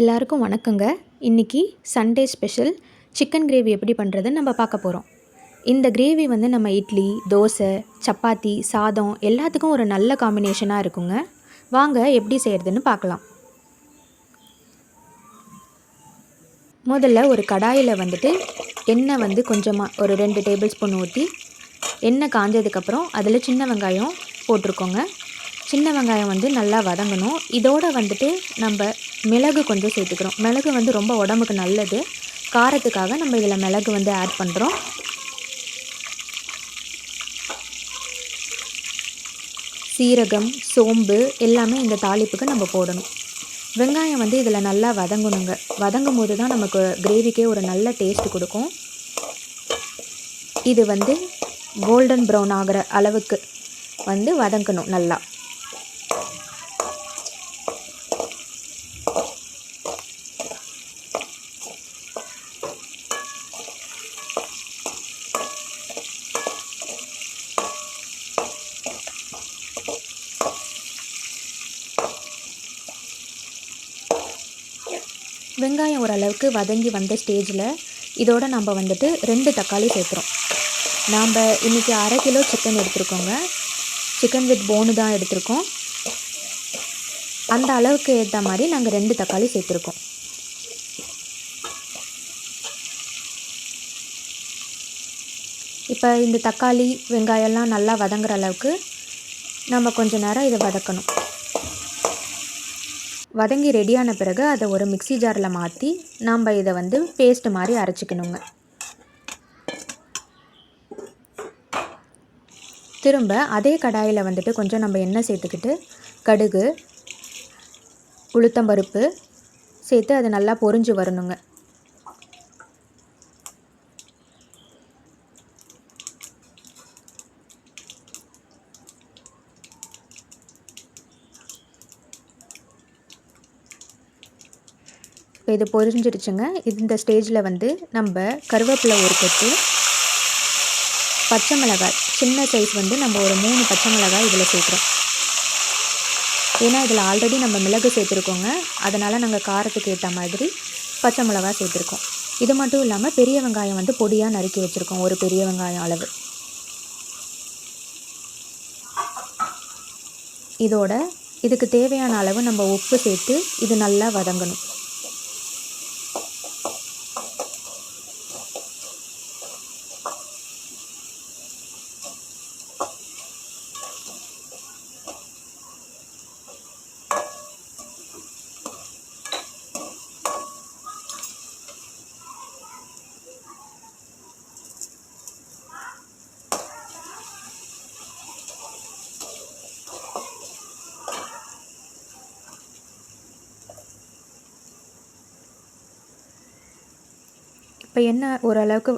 எல்லாருக்கும் வணக்கங்க. இன்றைக்கி சண்டே ஸ்பெஷல் சிக்கன் கிரேவி எப்படி பண்ணுறதுன்னு நம்ம பார்க்க போகிறோம் இந்த கிரேவி வந்து நம்ம இட்லி தோசை சப்பாத்தி சாதம் எல்லாத்துக்கும் ஒரு நல்ல காம்பினேஷனாக இருக்குங்க. வாங்க எப்படி செய்கிறதுன்னு பார்க்கலாம். முதல்ல ஒரு கடாயில் வந்துட்டு எண்ணெய் வந்து கொஞ்சமாக ஒரு ரெண்டு டேபிள் ஸ்பூன் ஊற்றி எண்ணெய் காஞ்சதுக்கப்புறம் அதில் சின்ன வெங்காயம் போட்டிருக்கோங்க. சின்ன வெங்காயம் வந்து நல்லா வதங்கணும். இதோட வந்துட்டு நம்ம மிளகு கொஞ்சம் சேர்த்துக்கிறோம். மிளகு வந்து ரொம்ப உடம்புக்கு நல்லது. காரத்துக்காக நம்ம இதில் மிளகு வந்து ஆட் பண்ணுறோம் சீரகம் சோம்பு எல்லாமே இந்த தாளிப்புக்கு நம்ம போடணும். வெங்காயம் வந்து இதில் நல்லா வதங்கணுங்க. வதங்கும் போது தான் நமக்கு கிரேவிக்கே ஒரு நல்ல டேஸ்ட் கொடுக்கும். இது வந்து கோல்டன் ப்ரௌன் ஆகிற அளவுக்கு வந்து வதங்கணும் நல்லா. வெங்காயம் ஓரளவுக்கு வதங்கி வந்த ஸ்டேஜில் இதோட நம்ம வந்துட்டு ரெண்டு தக்காளி சேர்க்குறோம். நாம் இன்றைக்கி அரை கிலோ சிக்கன் எடுத்துருக்கோங்க. சிக்கன் வித் போனு தான் எடுத்திருக்கோம். அந்த அளவுக்கு ஏற்ற மாதிரி நாங்கள் ரெண்டு தக்காளி சேர்த்துருக்கோம். இப்போ இந்த தக்காளி வெங்காயம்லாம் நல்லா வதங்குற அளவுக்கு நம்ம கொஞ்ச நேரம் இதை வதக்கணும். வதங்கி ரெடியான பிறகு அதை ஒரு மிக்சி ஜாரில் மாற்றி நாம் இதை வந்து பேஸ்ட் மாதிரி அரைச்சிக்கணுங்க. திரும்ப அதே கடாயில் வந்துட்டு கொஞ்சம் நம்ம எண்ணெய் சேர்த்துக்கிட்டு கடுகு உளுத்தம்பருப்பு சேர்த்து அது நல்லா பொரிஞ்சு வரணுங்க. இப்போ இது பொரிஞ்சிருச்சுங்க இந்த ஸ்டேஜில் வந்து நம்ம கருவேப்பிலை ஒரு கொத்து பச்சை மிளகாய் சின்ன சைஸ் வந்து நம்ம ஒரு மூணு பச்சை மிளகாய் இதில் சேர்க்குறோம். ஏன்னா இதில் ஆல்ரெடி நம்ம மிளகு சேர்த்துருக்கோங்க. அதனால் நாங்கள் காரத்துக்கு ஏற்ற மாதிரி பச்சை மிளகாய் சேர்த்துருக்கோம். இது மட்டும் இல்லாமல் பெரிய வெங்காயம் வந்து பொடியாக நறுக்கி வச்சுருக்கோம் ஒரு பெரிய வெங்காயம் அளவு. இதோட இதுக்கு தேவையான அளவு நம்ம உப்பு சேர்த்து இது நல்லா வதங்கணும். இப்போ என்ன ஓரளவுக்கு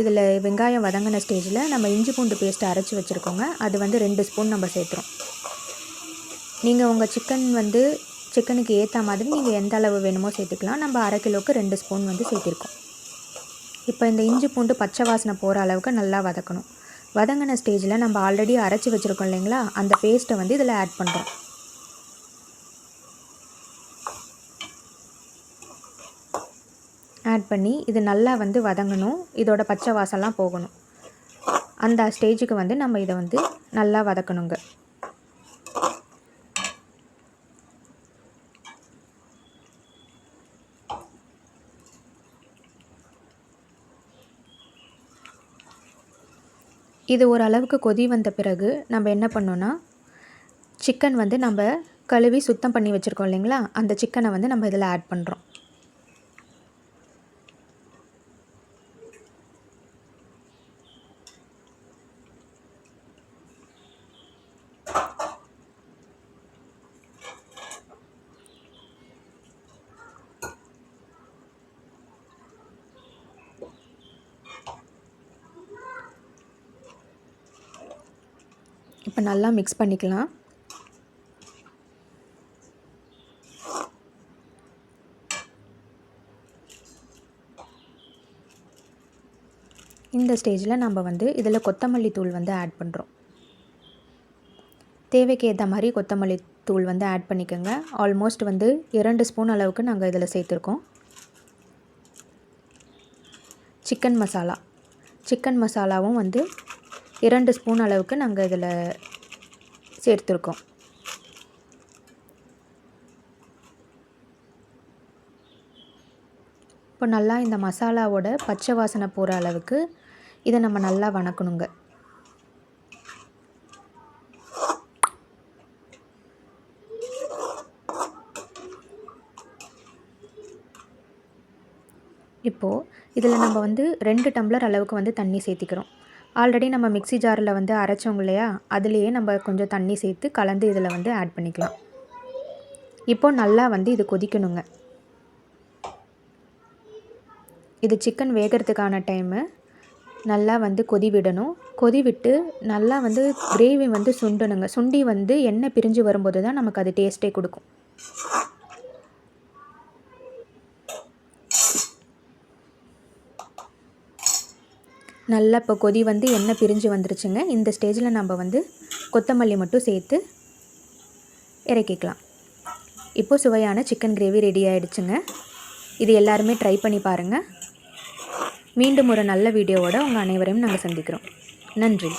இதில் வெங்காயம் வதங்கின ஸ்டேஜில் நம்ம இஞ்சி பூண்டு பேஸ்ட்டு அரைச்சி வச்சுருக்கோங்க. அது வந்து ரெண்டு ஸ்பூன் நம்ம சேர்த்துறோம். நீங்கள் உங்கள் சிக்கன் வந்து சிக்கனுக்கு ஏற்ற மாதிரி நீங்கள் எந்த அளவு வேணுமோ சேர்த்துக்கலாம். நம்ம அரை கிலோவுக்கு ரெண்டு ஸ்பூன் வந்து சேர்த்திருக்கோம். இப்போ இந்த இஞ்சி பூண்டு பச்சை வாசனை போகிற அளவுக்கு நல்லா வதக்கணும். வதங்கின ஸ்டேஜில் நம்ம ஆல்ரெடி அரைச்சி வச்சுருக்கோம் இல்லைங்களா? அந்த பேஸ்ட்டை வந்து இதில் ஆட் பண்ணுறோம் ஆட் பண்ணி இது நல்லா வந்து வதங்கணும். இதோட பச்சை வாசம்லாம் போகணும். அந்த ஸ்டேஜுக்கு வந்து நம்ம இதை வந்து நல்லா வதக்கணுங்க. இது ஓரளவுக்கு கொதி வந்த பிறகு நம்ம என்ன பண்ணோன்னா சிக்கன் வந்து நம்ம கழுவி சுத்தம் பண்ணி வச்சுருக்கோம் இல்லைங்களா? அந்த சிக்கனை வந்து நம்ம இதில் ஆட் பண்ணுறோம் இப்போ நல்லா மிக்ஸ் பண்ணிக்கலாம். இந்த ஸ்டேஜில் நம்ம வந்து இதில் கொத்தமல்லி தூள் வந்து ஆட் பண்ணுறோம் தேவைக்கு ஏற்ற மாதிரி கொத்தமல்லி தூள் வந்து ஆட் பண்ணிக்கோங்க. ஆல்மோஸ்ட் வந்து இரண்டு ஸ்பூன் அளவுக்கு நாங்கள் இதில் சேர்த்துருக்கோம். சிக்கன் மசாலா சிக்கன் மசாலாவும் வந்து இரண்டு ஸ்பூன் அளவுக்கு நாங்கள் இதில் சேர்த்துருக்கோம். இப்போ நல்லா இந்த மசாலாவோட பச்சை வாசனை போகிற அளவுக்கு இதை நம்ம நல்லா வணக்கணுங்க. இப்போது இதில் நம்ம வந்து ரெண்டு டம்ளர் அளவுக்கு வந்து தண்ணி சேர்த்திக்கிறோம். ஆல்ரெடி நம்ம மிக்ஸி ஜாரில் வந்து அரைச்சோங்க இல்லையா? அதுலேயே நம்ம கொஞ்சம் தண்ணி சேர்த்து கலந்து இதில் வந்து ஆட் பண்ணிக்கலாம். இப்போது நல்லா வந்து இது கொதிக்கணுங்க. இது சிக்கன் வேகிறதுக்கான டைமு நல்லா வந்து கொதி விடணும் கொதி விட்டு நல்லா வந்து கிரேவி வந்து சுண்டணுங்க. சுண்டி வந்து எண்ணெய் பிரிஞ்சு வரும்போது தான் நமக்கு அது டேஸ்ட்டே கொடுக்கும். நல்லா இப்போ கொதி வந்து எண்ணெய் பிரிஞ்சு வந்துருச்சுங்க. இந்த ஸ்டேஜில் நம்ம வந்து கொத்தமல்லி மட்டும் சேர்த்து இறக்கிக்கலாம். இப்போது சுவையான சிக்கன் கிரேவி ரெடி ஆகிடுச்சுங்க இது எல்லாருமே ட்ரை பண்ணி பாருங்கள் மீண்டும் ஒரு நல்ல வீடியோவோடு உங்கள் அனைவரையும் நாங்கள் சந்திக்கிறோம். நன்றி.